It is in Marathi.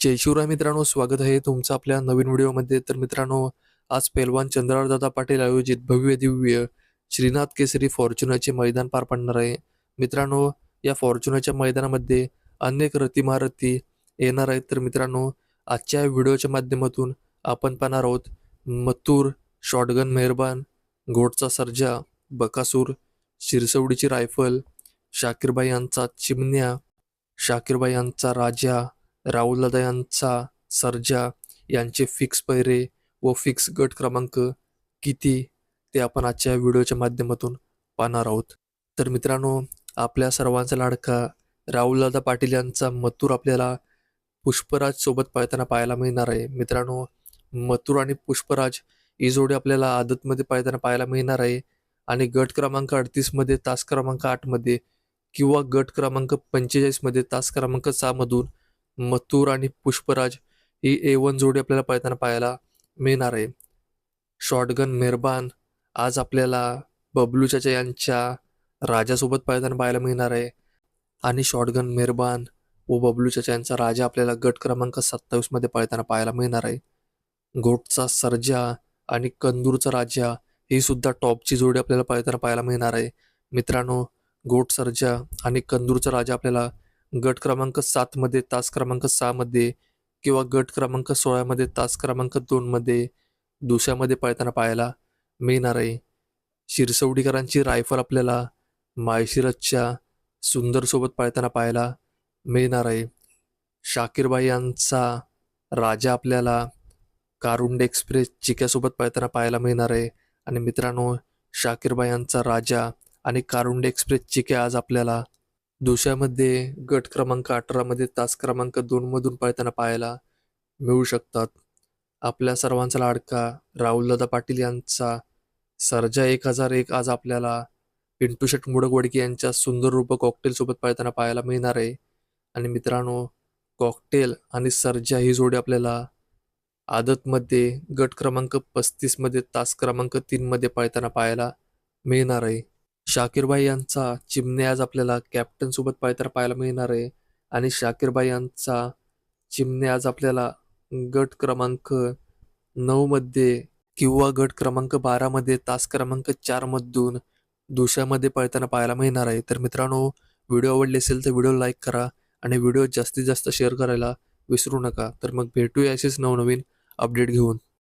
जय शिवराय मित्रांनो स्वागत आहे तुमचं आपल्या नवीन व्हिडिओमध्ये. तर मित्रांनो आज पेलवान चंद्रारदादा पाटील आयोजित भव्य दिव्य श्रीनाथ केसरी फॉर्च्युनरचे मैदान पार पडणार आहे. मित्रांनो या फॉर्च्युनरच्या मैदानामध्ये अनेक रतिमहारथी येणार आहेत. तर मित्रांनो आजच्या व्हिडिओच्या माध्यमातून आपण पाहणार आहोत मथूर शॉटगन मेहरबान घोटचा सर्जा बकासूर शिरसवडीची रायफल शाकीरबाई यांचा चिमण्या शाकीरबाई यांचा राजा राहुलदादा यांचा सर्जा यांचे फिक्स पैरे व फिक्स गट क्रमांक किती ते आपण आजच्या व्हिडिओच्या माध्यमातून पाहणार आहोत. तर मित्रांनो आपल्या सर्वांचा लाडका राहुलदादा पाटील यांचा मथुर आपल्याला पुष्पराज सोबत पळताना पाहायला मिळणार आहे. मित्रांनो मथुर आणि पुष्पराज ही जोडी आपल्याला आदतमध्ये पाळताना पाहायला मिळणार आहे. आणि गट क्रमांक अडतीसमध्ये तास क्रमांक आठमध्ये किंवा गट क्रमांक पंचेचाळीसमध्ये तास क्रमांक सहामधून मथुर आणि पुष्पराज ही ए वन जोडी आपल्याला पळताना पाहायला मिळणार आहे. शॉटगन मेहरबान आज आपल्याला बबलू चाचा यांच्या राजासोबत पळताना पाहायला मिळणार आहे. आणि शॉटगन मेहरबान व बबलू चाचा यांचा राजा आपल्याला गट क्रमांक सत्तावीसमध्ये पळताना पाहायला मिळणार आहे. घोटचा सर्जा आणि कंदूरचा राजा ही सुद्धा टॉपची जोडी आपल्याला पळताना पाहायला मिळणार आहे. मित्रांनो गोट सर्जा आणि कंदूरचा राजा आपल्याला गट क्रमांक सातमध्ये तास क्रमांक सहामध्ये किंवा गट क्रमांक सोळामध्ये तास क्रमांक दोनमध्ये दुसऱ्यामध्ये पळताना पाहायला मिळणार आहे. शिरसवडीकरांची रायफल आपल्याला माळशिरसच्या सुंदरसोबत पळताना पाहायला मिळणार आहे. शाकीरबाई यांचा राजा आपल्याला कारुंड एक्सप्रेस चिक्यासोबत पळताना पाहायला मिळणार आहे. आणि मित्रांनो शाकीरबाई यांचा राजा आणि कारुंड एक्सप्रेस चिक्या आज आपल्याला दुसऱ्यामध्ये गट क्रमांक अठरामध्ये तास क्रमांक दोनमधून पळताना पाहायला मिळू शकतात. आपल्या सर्वांचा लाडका राहुलदादा पाटील यांचा सर्जा एक हजार एक आज आपल्याला पिंटू शेट मुडकवडकी यांच्या सुंदर रूप कॉकटेलसोबत पळताना पाहायला मिळणार आहे. आणि मित्रांनो कॉकटेल आणि सर्जा ही जोडी आपल्याला आदतमध्ये गट क्रमांक पस्तीसमध्ये तास क्रमांक तीनमध्ये पळताना पाहायला मिळणार आहे. शाकीरबाई यांचा चिमणे आज आपल्याला कॅप्टनसोबत सोबत पाहायला मिळणार आहे. आणि शाकीरबाई यांचा चिमणे आज आपल्याला गट क्रमांक नऊमध्ये किंवा गट क्रमांक बारामध्ये तास क्रमांक चारमधून दुशामध्ये पळताना पाहायला मिळणार आहे. तर मित्रांनो व्हिडिओ आवडले असेल तर व्हिडिओ लाईक करा आणि व्हिडिओ जास्तीत जास्त शेअर करायला विसरू नका. तर मग भेटूया असेच नवनवीन अपडेट घेऊन.